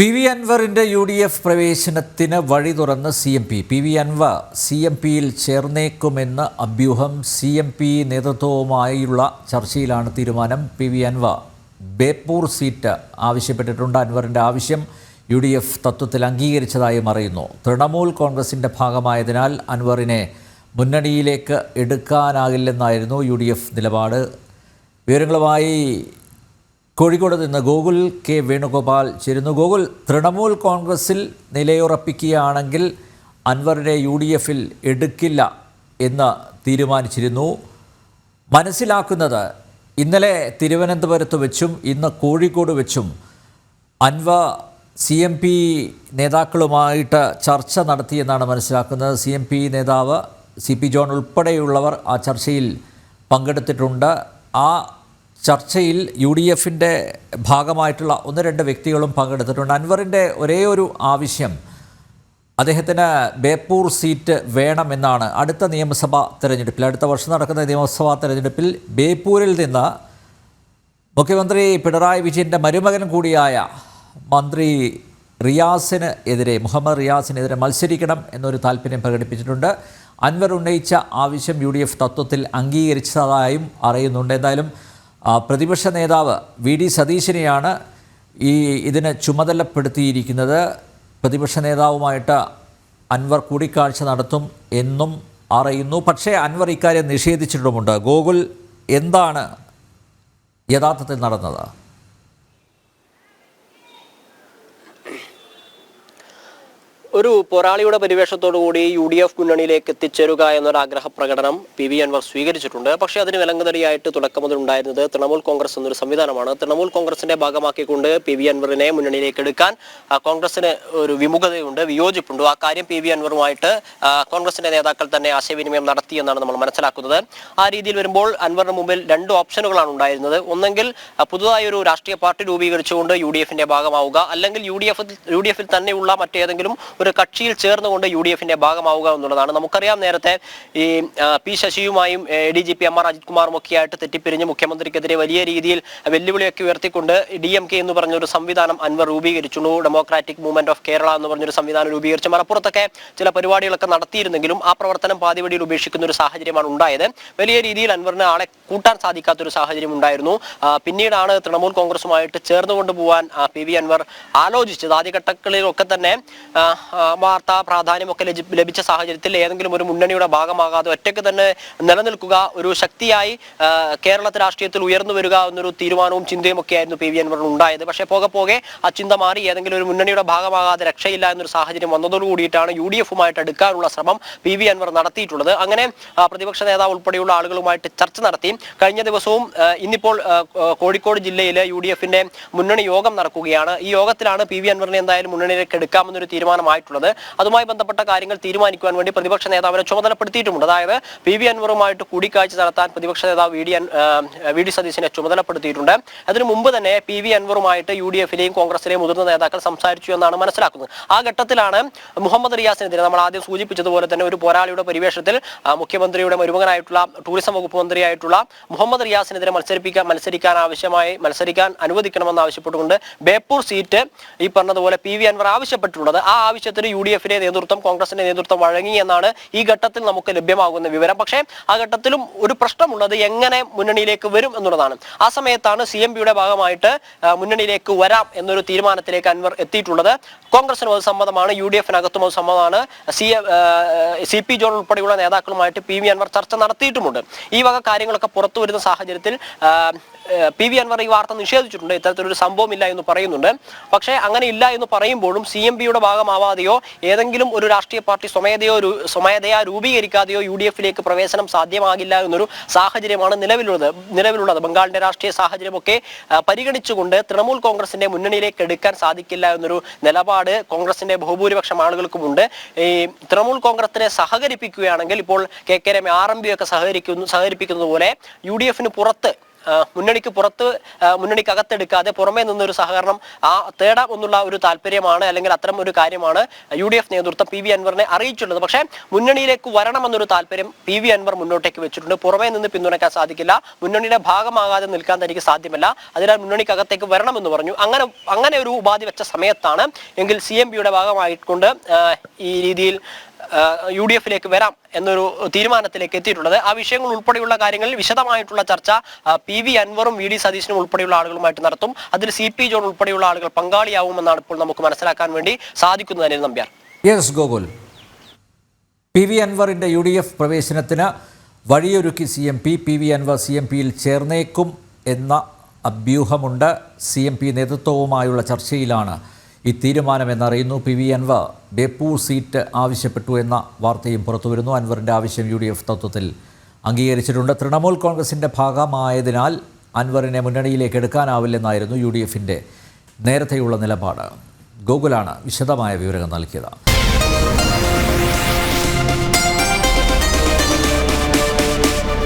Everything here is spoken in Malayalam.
പി വി അൻവറിന്റെ യു ഡി എഫ് പ്രവേശനത്തിന് വഴി തുറന്ന് C M P. P V Anvar C M പിയിൽ ചേർന്നേക്കുമെന്ന് അഭ്യൂഹം സി എം പി നേതൃത്വവുമായുള്ള ചർച്ചയിലാണ് തീരുമാനം. P V Anvar Beypore seat ആവശ്യപ്പെട്ടിട്ടുണ്ട്. അൻവറിന്റെ ആവശ്യം യു ഡി എഫ് തത്വത്തിൽ അംഗീകരിച്ചതായും അറിയുന്നു. തൃണമൂൽ കോൺഗ്രസിന്റെ ഭാഗമായതിനാൽ അൻവറിനെ മുന്നണിയിലേക്ക് എടുക്കാനാകില്ലെന്നായിരുന്നു യു ഡി എഫ് നിലപാട്. വിവരങ്ങളുമായി കോഴിക്കോട് നിന്ന് ഗോകുൽ കെ വേണുഗോപാൽ ചേരുന്നു. ഗോകുൽ തൃണമൂൽ കോൺഗ്രസിൽ നിലയുറപ്പിക്കുകയാണെങ്കിൽ അൻവറിനെ യു ഡി എഫിൽ എടുക്കില്ല എന്ന് തീരുമാനിച്ചിരുന്നു. മനസ്സിലാക്കുന്നത് ഇന്നലെ തിരുവനന്തപുരത്ത് വെച്ചും ഇന്ന് കോഴിക്കോട് വെച്ചും അൻവ സി എം പി നേതാക്കളുമായിട്ട് ചർച്ച നടത്തിയെന്നാണ് മനസ്സിലാക്കുന്നത്. സി എം പി നേതാവ് സി പി ജോൺ ഉൾപ്പെടെയുള്ളവർ ആ ചർച്ചയിൽ പങ്കെടുത്തിട്ടുണ്ട്. ആ ചർച്ചയിൽ യു ഡി എഫിന്റെ ഭാഗമായിട്ടുള്ള ഒന്ന് രണ്ട് വ്യക്തികളും പങ്കെടുത്തിട്ടുണ്ട്. അൻവറിന്റെ ഒരേ ഒരു ആവശ്യം അദ്ദേഹത്തിന് ബേപ്പൂർ സീറ്റ് വേണമെന്നാണ് അടുത്ത നിയമസഭാ തെരഞ്ഞെടുപ്പിൽ. അടുത്ത വർഷം നടക്കുന്ന നിയമസഭാ തെരഞ്ഞെടുപ്പിൽ ബേപ്പൂരിൽ നിന്ന് മുഖ്യമന്ത്രി പിണറായി വിജയന്റെ മരുമകൻ കൂടിയായ മന്ത്രി റിയാസിന് എതിരെ മുഹമ്മദ് റിയാസിനെതിരെ മത്സരിക്കണം എന്നൊരു താല്പര്യം പ്രകടിപ്പിച്ചിട്ടുണ്ട്. അൻവർ ഉന്നയിച്ച ആവശ്യം യു തത്വത്തിൽ അംഗീകരിച്ചതായും അറിയുന്നുണ്ട്. എന്തായാലും പ്രതിപക്ഷ നേതാവ് വി ഡി സതീശനെയാണ് ഈ ഇതിന് ചുമതലപ്പെടുത്തിയിരിക്കുന്നത്. പ്രതിപക്ഷ നേതാവുമായിട്ട് അൻവർ കൂടിക്കാഴ്ച നടത്തും എന്നും അറിയുന്നു. പക്ഷേ അൻവർ ഇക്കാര്യം നിഷേധിച്ചിട്ടുമുണ്ട്. ഗോകുൽ എന്താണ് യഥാർത്ഥത്തിൽ നടന്നത്? ഒരു പോരാളിയുടെ പരിവേഷത്തോടുകൂടി യു ഡി എഫ് മുന്നണിയിലേക്ക് എത്തിച്ചേരുക എന്നൊരു ആഗ്രഹ പ്രകടനം പി വി അൻവർ സ്വീകരിച്ചിട്ടുണ്ട്. പക്ഷേ അതിന് വിലങ്ങുതടിയായിട്ട് തുടക്കം മുതൽ ഉണ്ടായിരുന്നത് തൃണമൂൽ കോൺഗ്രസ് എന്നൊരു സംവിധാനമാണ്. തൃണമൂൽ കോൺഗ്രസിന്റെ ഭാഗമാക്കിക്കൊണ്ട് പി വി അൻവറിനെ മുന്നണിയിലേക്ക് എടുക്കാൻ കോൺഗ്രസിന് ഒരു വിമുഖതയുണ്ട് വിയോജിപ്പുണ്ട്. ആ കാര്യം പി വി അൻവറുമായിട്ട് കോൺഗ്രസിന്റെ നേതാക്കൾ തന്നെ ആശയവിനിമയം നടത്തി എന്നാണ് നമ്മൾ മനസ്സിലാക്കുന്നത്. ആ രീതിയിൽ വരുമ്പോൾ അൻവറിന് മുമ്പിൽ രണ്ട് ഓപ്ഷനുകളാണ് ഉണ്ടായിരുന്നത്. ഒന്നെങ്കിൽ പുതുതായി ഒരു രാഷ്ട്രീയ പാർട്ടി രൂപീകരിച്ചുകൊണ്ട് യു ഡി എഫിന്റെ ഭാഗമാവുക അല്ലെങ്കിൽ U D F U D എഫിൽ തന്നെയുള്ള മറ്റേതെങ്കിലും ഒരു കക്ഷിയിൽ ചേർന്നുകൊണ്ട് യു ഡി എഫിന്റെ ഭാഗമാവുക എന്നുള്ളതാണ്. നമുക്കറിയാം നേരത്തെ ഈ P ശശിയുമായും D G P M R Ajith കുമാറും ഒക്കെ ആയിട്ട് തെറ്റിപ്പിരിഞ്ഞ് മുഖ്യമന്ത്രിക്കെതിരെ വലിയ രീതിയിൽ വെല്ലുവിളിയൊക്കെ ഉയർത്തിക്കൊണ്ട് ഡി എം കെ എന്ന് പറഞ്ഞൊരു സംവിധാനം അൻവർ രൂപീകരിച്ചു ഡെമോക്രാറ്റിക് മൂവ്മെന്റ് ഓഫ് കേരള എന്ന് പറഞ്ഞൊരു സംവിധാനം രൂപീകരിച്ച് മലപ്പുറത്തൊക്കെ ചില പരിപാടികളൊക്കെ നടത്തിയിരുന്നെങ്കിലും ആ പ്രവർത്തനം പാതിവടിയിൽ ഉപേക്ഷിക്കുന്ന ഒരു സാഹചര്യമാണ് ഉണ്ടായത്. വലിയ രീതിയിൽ അൻവറിന് ആളെ കൂട്ടാൻ സാധിക്കാത്ത ഒരു സാഹചര്യം ഉണ്ടായിരുന്നു. പിന്നീടാണ് തൃണമൂൽ കോൺഗ്രസുമായിട്ട് ചേർന്നുകൊണ്ട് പോവാൻ പി വി അൻവർ ആലോചിച്ചത്. ആദ്യഘട്ടങ്ങളിലൊക്കെ തന്നെ വാർത്താ പ്രാധാന്യമൊക്കെ ലഭിച്ച സാഹചര്യത്തിൽ ഏതെങ്കിലും ഒരു മുന്നണിയുടെ ഭാഗമാകാതെ ഒറ്റയ്ക്ക് തന്നെ നിലനിൽക്കുക ഒരു ശക്തിയായി കേരളത്തിൽ രാഷ്ട്രീയത്തിൽ ഉയർന്നു വരിക എന്നൊരു തീരുമാനവും ചിന്തയും ഒക്കെ ആയിരുന്നു പി വി അൻവറിന് ഉണ്ടായത്. പക്ഷേ പോകെ പോകെ ആ ചിന്ത മാറി ഏതെങ്കിലും ഒരു മുന്നണിയുടെ ഭാഗമാകാതെ രക്ഷയില്ല എന്നൊരു സാഹചര്യം വന്നതോടു കൂടിയിട്ടാണ് യു ഡി എഫുമായിട്ട് എടുക്കാനുള്ള ശ്രമം പി വി അൻവർ നടത്തിയിട്ടുള്ളത്. അങ്ങനെ പ്രതിപക്ഷ നേതാവ് ഉൾപ്പെടെയുള്ള ആളുകളുമായിട്ട് ചർച്ച നടത്തി. കഴിഞ്ഞ ദിവസവും ഇന്നിപ്പോൾ കോഴിക്കോട് ജില്ലയിലെ യു ഡി എഫിന്റെ മുന്നണി യോഗം നടക്കുകയാണ്. ഈ യോഗത്തിലാണ് പി വി അൻവറിനെ എന്തായാലും മുന്നണിയിലേക്ക് എടുക്കാമെന്നൊരു തീരുമാനമായിട്ടുള്ളത് അതുമായി ബന്ധപ്പെട്ട കാര്യങ്ങൾ തീരുമാനിക്കുവാൻ വേണ്ടി പ്രതിപക്ഷ നേതാവിനെ ചുമതലപ്പെടുത്തിയിട്ടുമുണ്ട്. അതായത് പി വി അൻവറുമായിട്ട് കൂടിക്കാഴ്ച നടത്താൻ പ്രതിപക്ഷ നേതാവ് വി ഡി വി ഡി സതീശിനെ ചുമതലപ്പെടുത്തിയിട്ടുണ്ട്. അതിനു മുമ്പ് തന്നെ പി വി അൻവറുമായിട്ട് യു ഡി എഫിലെയും കോൺഗ്രസിലെയും മുതിർന്ന നേതാക്കൾ സംസാരിച്ചു എന്നാണ് മനസ്സിലാക്കുന്നത്. ആ ഘട്ടത്തിലാണ് മുഹമ്മദ് റിയാസിനെതിരെ നമ്മൾ ആദ്യം സൂചിപ്പിച്ചതുപോലെ തന്നെ ഒരു പോരാളിയുടെ പരിവേഷത്തിൽ മുഖ്യമന്ത്രിയുടെ മരുമകനായിട്ടുള്ള ടൂറിസം വകുപ്പ് മന്ത്രിയായിട്ടുള്ള മുഹമ്മദ് റിയാസിനെതിരെ മത്സരിപ്പിക്കാൻ മത്സരിക്കാൻ ആവശ്യമായി മത്സരിക്കാൻ അനുവദിക്കണമെന്ന് ആവശ്യപ്പെട്ടുകൊണ്ട് ബേപ്പൂർ സീറ്റ് ഈ പറഞ്ഞതുപോലെ പി വി അൻവർ ആവശ്യപ്പെട്ടിട്ടുള്ളത്. ആ ആവശ്യത്തിന് യു ഡി എഫിന്റെ നേതൃത്വം കോൺഗ്രസിന്റെ നേതൃത്വം വഴങ്ങി എന്നാണ് ഈ ഘട്ടത്തിൽ നമുക്ക് ലഭ്യമാകുന്ന വിവരം. പക്ഷേ ആ ഘട്ടത്തിലും ഒരു പ്രശ്നമുള്ളത് എങ്ങനെ മുന്നണിയിലേക്ക് വരും എന്നുള്ളതാണ്. ആ സമയത്താണ് സി എം പിയുടെ ഭാഗമായിട്ട് മുന്നണിയിലേക്ക് വരാം എന്നൊരു തീരുമാനത്തിലേക്ക് അൻവർ എത്തിയിട്ടുള്ളത്. കോൺഗ്രസിനും അത് സമ്മതമാണ് യു ഡി എഫിനകത്തും അത് സമ്മതമാണ്. സി സി പി ജോൺ ഉൾപ്പെടെയുള്ള നേതാക്കളുമായിട്ട് പി വി അൻവർ ചർച്ച നടത്തിയിട്ടുമുണ്ട്. ഈ വക കാര്യങ്ങളൊക്കെ പുറത്തു വരുന്ന സാഹചര്യത്തിൽ പി വി അൻവർ ഈ വാർത്ത നിഷേധിച്ചിട്ടുണ്ട്. ഇത്തരത്തിലൊരു സംഭവം ഇല്ല എന്ന് പറയുന്നുണ്ട്. പക്ഷേ അങ്ങനെ ഇല്ല എന്ന് പറയുമ്പോഴും സി എം പിയുടെ ഭാഗമാവാതെയോ ഏതെങ്കിലും ഒരു രാഷ്ട്രീയ പാർട്ടി സ്വമേധയോ സ്വമേധയാ രൂപീകരിക്കാതെയോ യു ഡി എഫിലേക്ക് പ്രവേശനം സാധ്യമാകില്ല എന്നൊരു സാഹചര്യമാണ് നിലവിലുള്ളത്. നിലവിലുള്ളത്. ബംഗാളിന്റെ രാഷ്ട്രീയ സാഹചര്യമൊക്കെ പരിഗണിച്ചുകൊണ്ട് തൃണമൂൽ കോൺഗ്രസിന്റെ മുന്നണിയിലേക്ക് എടുക്കാൻ സാധിക്കില്ല എന്നൊരു നിലപാട് കോൺഗ്രസിന്റെ ബഹുഭൂരിപക്ഷം ആളുകൾക്കുമുണ്ട്. ഈ തൃണമൂൽ കോൺഗ്രസിനെ സഹകരിപ്പിക്കുകയാണെങ്കിൽ ഇപ്പോൾ K K Rema R M P ഒക്കെ സഹകരിക്കുന്നു സഹകരിപ്പിക്കുന്നത് പോലെ യു ഡി എഫിന് പുറത്ത് മുന്നണിക്ക് പുറത്ത് മുന്നണിക്ക് അകത്തെടുക്കാതെ പുറമേ നിന്നൊരു സഹകരണം ആ തേടാം എന്നുള്ള ഒരു താല്പര്യമാണ് അല്ലെങ്കിൽ അത്തരം ഒരു കാര്യമാണ് യു ഡി എഫ് നേതൃത്വം പി വി അൻവറിനെ അറിയിച്ചിട്ടുള്ളത്. പക്ഷേ മുന്നണിയിലേക്ക് വരണമെന്നൊരു താല്പര്യം പി വി അൻവർ മുന്നോട്ടേക്ക് വെച്ചിട്ടുണ്ട്. പുറമേ നിന്ന് പിന്തുണയ്ക്കാൻ സാധിക്കില്ല. മുന്നണിയുടെ ഭാഗമാകാതെ നിൽക്കാൻ തനിക്ക് സാധ്യമല്ല. അതിനാൽ മുന്നണിക്കകത്തേക്ക് വരണമെന്ന് പറഞ്ഞു. അങ്ങനെ അങ്ങനെ ഒരു ഉപാധി വെച്ച സമയത്താണ് എങ്കിൽ സി എം പിയുടെ ഭാഗമായിക്കൊണ്ട് ഈ രീതിയിൽ യു ഡി എഫിലേക്ക് വരാം എന്നൊരു തീരുമാനത്തിലേക്ക് എത്തിയിട്ടുള്ളത്. ആ വിഷയങ്ങൾ ഉൾപ്പെടെയുള്ള കാര്യങ്ങളിൽ വിശദമായിട്ടുള്ള ചർച്ച പി വി അൻവറും വി ഡി സതീശനും ഉൾപ്പെടെയുള്ള ആളുകളുമായിട്ട് നടത്തും. അതിൽ സി പി ജോൺ ഉൾപ്പെടെയുള്ള ആളുകൾ പങ്കാളിയാവുമെന്നാണ് ഇപ്പോൾ നമുക്ക് മനസ്സിലാക്കാൻ വേണ്ടി സാധിക്കുന്നത് Anil Nambiar. Yes Gokul. P V അൻവറിന്റെ യു ഡി എഫ് പ്രവേശനത്തിന് വഴിയൊരുക്കി C M P P V Anvar C M പിയിൽ ചേർന്നേക്കും എന്ന അഭ്യൂഹമുണ്ട്. സി എം പി നേതൃത്വവുമായുള്ള ചർച്ചയിലാണ് ഈ തീരുമാനമെന്നറിയുന്നു P V Anvar. Beypore seat ആവശ്യപ്പെട്ടു എന്ന വാർത്തയും പുറത്തുവരുന്നു. അൻവറിന്റെ ആവശ്യം യു ഡി എഫ് തത്വത്തിൽ അംഗീകരിച്ചിട്ടുണ്ട്. തൃണമൂൽ കോൺഗ്രസിന്റെ ഭാഗമായതിനാൽ അൻവറിനെ മുന്നണിയിലേക്ക് എടുക്കാനാവില്ലെന്നായിരുന്നു യു ഡി എഫിന്റെ നേരത്തെയുള്ള നിലപാട്. ഗൂഗിളാണ് വിശദമായ വിവരങ്ങൾ നൽകിയത്.